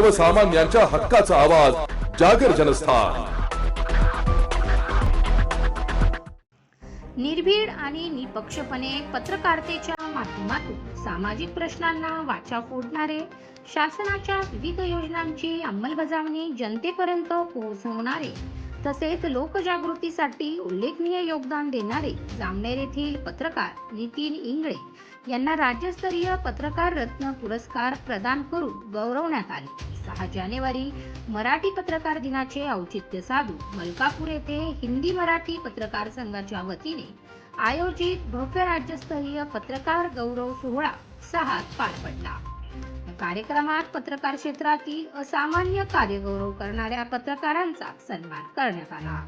सर्वसामान्यांच्या हक्काचा आवाज जागर जनस्थान. निर्भीड आणि निपक्षपणे पत्रकारितेच्या माध्यमातून सामाजिक प्रश्नांना वाचा फोडणारे शासनाच्या विविध योजनांची अंमलबजावणी जनतेपर्यंत पोहोचवणारे तसेच लोकजागृतीसाठी उल्लेखनीय योगदान देणारे जामनेर येथील पत्रकार नितीन इंगळे यांना राज्यस्तरीय पत्रकार रत्न पुरस्कार प्रदान करून गौरवण्यात आले. सहा जानेवारी मराठी पत्रकार दिनाचे औचित्य साधून मलकापूर येथे हिंदी मराठी पत्रकार संघाच्या वतीने आयोजित भव्य राज्यस्तरीय पत्रकार गौरव सोहळा सहा पार पडला. कार्यक्रमात पत्रकार क्षेत्रातील असामान्य कार्यगौरव करणाऱ्या पत्रकारांचा सन्मान करण्यात आला.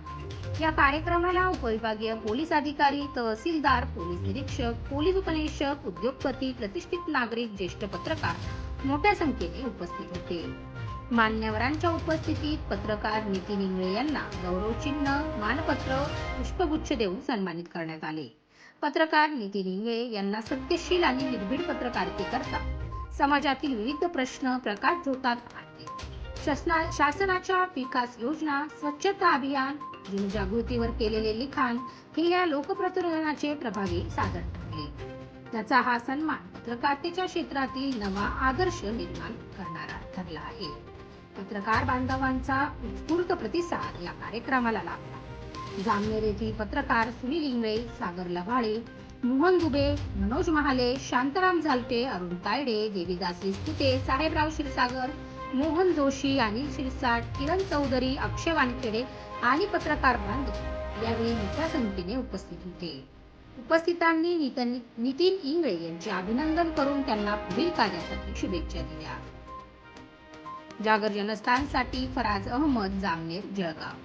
या कार्यक्रमाला उपविभागीय पोलीस अधिकारी तहसीलदार पोलीस निरीक्षक पोलीस उपनिरीक्षक उद्योगपती प्रतिष्ठित नागरिक ज्येष्ठ पत्रकार मोठ्या संख्येने उपस्थित होते. मान्यवरांच्या उपस्थितीत पत्रकार नितीन इंगळे यांना गौरवचिन्ह मानपत्र पुष्पगुच्छ देऊन सन्मानित करण्यात आले. पत्रकार नितीन इंगळे यांना सत्यशील आणि निर्भीड पत्रकारितेकरता समाजातील विविध प्रश्न प्रकाश झोतात आणले शासना शासनाच्या विकास योजना स्वच्छता अभियान जनजागृतीवर केलेले लिखाण हे या लोकप्रतिनिधनाचे प्रभावी साधन ठरले. त्याचा हा सन्मान पत्रकारितेच्या क्षेत्रातील नवा आदर्श निर्माण करणारा ठरला आहे. पत्रकार बांधवांचा उत्स्फूर्त प्रतिसाद या कार्यक्रमाला लाभला जामनेर येथील पत्रकार सुनील इंगळे सागर लवाळे मोहन दुबे मनोज महाले शांताराम झालटे अरुण तायडे देवीदास विस्तुते साहेबराव क्षीरसागर मोहन जोशी अनिल शिरसाट किरण चौधरी अक्षय वानखेडे आणि पत्रकार बांधव. यावेळी मोठ्या संख्येने उपस्थित होते. उपस्थितांनी नितीन इंगळे यांचे अभिनंदन करून त्यांना पुढील कार्यासाठी शुभेच्छा दिल्या. जागर जनस्थानसाठी फराज अहमद जामनेर जळगाव.